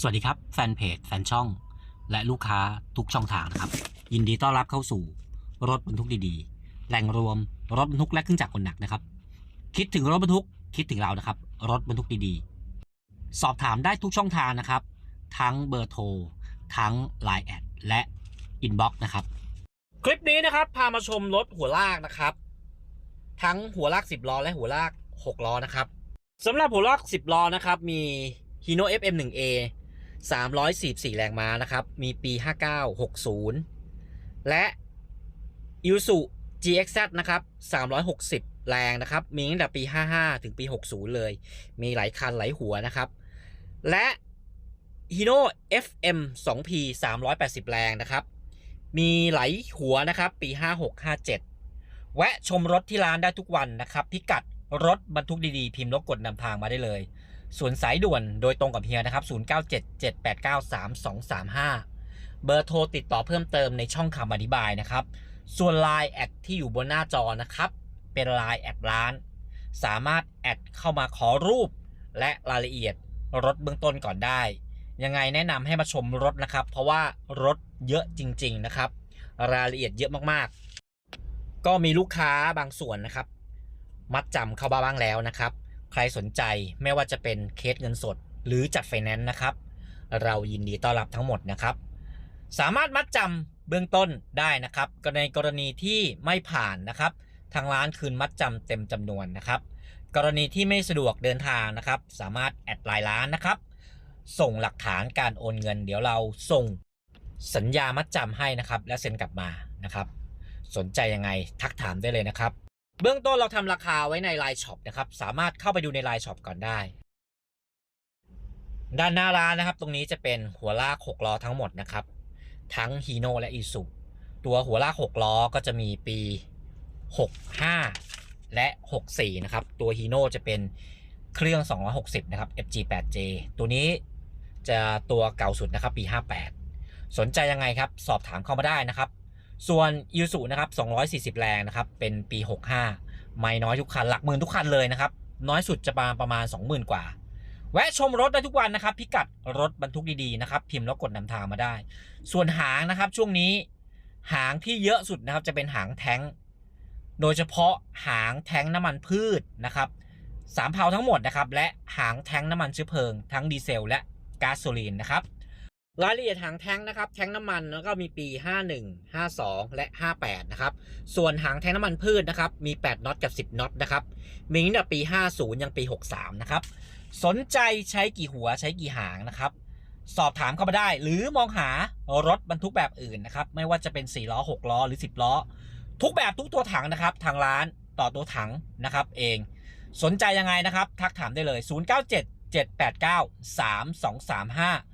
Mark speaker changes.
Speaker 1: สวัสดีครับ แฟนเพจแฟนช่อง และลูกค้าทุกช่องทางนะครับ ยินดีต้อนรับเข้าสู่รถบรรทุกดีๆ แหล่งรวมรถบรรทุกและเครื่องจักรกลหนักนะครับ คิดถึงรถบรรทุกคิดถึงเรานะครับ รถบรรทุกดีๆ สอบถามได้ทุกช่องทางนะครับ ทั้งเบอร์โทรทั้ง Line แอดและอินบ็อกซ์นะครับ คลิปนี้นะครับ พามาชมรถหัวลากนะครับ ทั้งหัวลาก 10ล้อและหัวลาก 6ล้อนะครับสำหรับหัวลาก 10ล้อนะครับมี Hino FM1A 344 แรงม้านะครับ มีปี 5960 และ i s u GXZ นะครับ 360 แรงนะครับ มีตั้งแต่ปี 55 ถึงปี 60 เลย มีหลายคันหลายหัวนะครับ และ Hino FM 2P 380 แรงนะครับ มีหลายหัวนะครับ ปี 56 57 แวะชมรถที่ร้านได้ทุกวันนะครับ พิกัดรถบรรทุกดีๆ พิมพ์รถกดนำทางมาได้เลย ส่วนสายด่วนโดยตรงกับเฮียนะครับ 0977893235 เบอร์โทรติดต่อเพิ่มเติมในช่องคำอธิบายนะครับ ส่วน Line แอดที่อยู่บนหน้าจอนะครับ เป็น Line แอดร้าน สามารถแอดเข้ามาขอรูป และรายละเอียดรถเบื้องต้นก่อนได้ ยังไงแนะนำให้มาชมรถนะครับ เพราะว่ารถเยอะจริง ๆ นะครับ รายละเอียดเยอะมากๆ ก็มีลูกค้าบางส่วนนะครับ มัดจำเข้าบ้างแล้วนะครับ ใครสนใจไม่ว่าจะเป็นเคสเงินสด หรือจัดไฟแนนซ์นะครับ เรายินดีต้อนรับทั้งหมดนะครับ สามารถมัดจำเบื้องต้นได้นะครับก็ในกรณีที่ไม่ผ่านนะครับ ทางร้านคืนมัดจำเต็มจำนวนนะครับ กรณีที่ไม่สะดวกเดินทางนะครับ สามารถแอดไลน์ร้านนะครับ ส่งหลักฐานการโอนเงิน เดี๋ยวเราส่งสัญญามัดจำให้นะครับ และเซ็นกลับมานะครับ สนใจยังไงทักถามได้เลยนะครับ เบื้องต้นเราทำราคาไว้ในไลน์ช็อปนะครับ สามารถเข้าไปดูในไลน์ช็อปก่อนได้ ด้านหน้าร้านนะครับ ตรงนี้จะเป็นหัวลาก6ล้อทั้งหมดนะครับ ทั้งฮีโนและอีซูตัวหัวลาก6ล้อก็จะมีปี 65 และ 64 นะครับ ตัวฮีโนจะเป็นเครื่อง 260 นะครับ FG8J ตัวนี้จะตัวเก่าสุดนะครับ ปี 58 สนใจยังไงครับ สอบถามเข้ามาได้นะครับ ส่วนยูสุนะครับ 240 แรงนะครับ เป็นปี 65 ไม่น้อยทุกคัน หลักหมื่นทุกคันเลยนะครับ น้อยสุดจะประมาณประมาณ 20,000 กว่า แวะชมรถได้ทุกวันนะครับ พิกัดรถบรรทุกดีๆนะครับ พิมพ์แล้วกดนำทางมาได้ ส่วนหางนะครับช่วงนี้หางที่เยอะสุดนะครับจะเป็นหางแท้ง โดยเฉพาะหางแท้งน้ำมันพืชนะครับสามเพาทั้งหมดนะครับ และหางแท้งน้ำมันเชื้อเพลิง ทั้งดีเซล และก๊าซโซลีนนะครับ รายละเอียดหางแท้งนะครับ แท้งน้ำมันแล้วก็มีปี 51 52 และ 58 นะครับ ส่วนหางแท้งน้ำมันพืชนะครับ มี 8น็อตกับ 10น็อตนะครับ มีตั้งแต่ปี 50 ยังปี 63 นะครับ สนใจใช้กี่หัวใช้กี่หางนะครับ สอบถามเข้ามาได้ หรือมองหารถบรรทุกแบบอื่นนะครับ ไม่ว่าจะเป็น 4 ล้อ 6 ล้อ หรือ 10 ล้อ ทุกแบบทุกตัวถังนะครับ ทางร้านต่อตัวถังนะครับเอง สนใจยังไงนะครับ ทักถามได้เลย 097 789 3235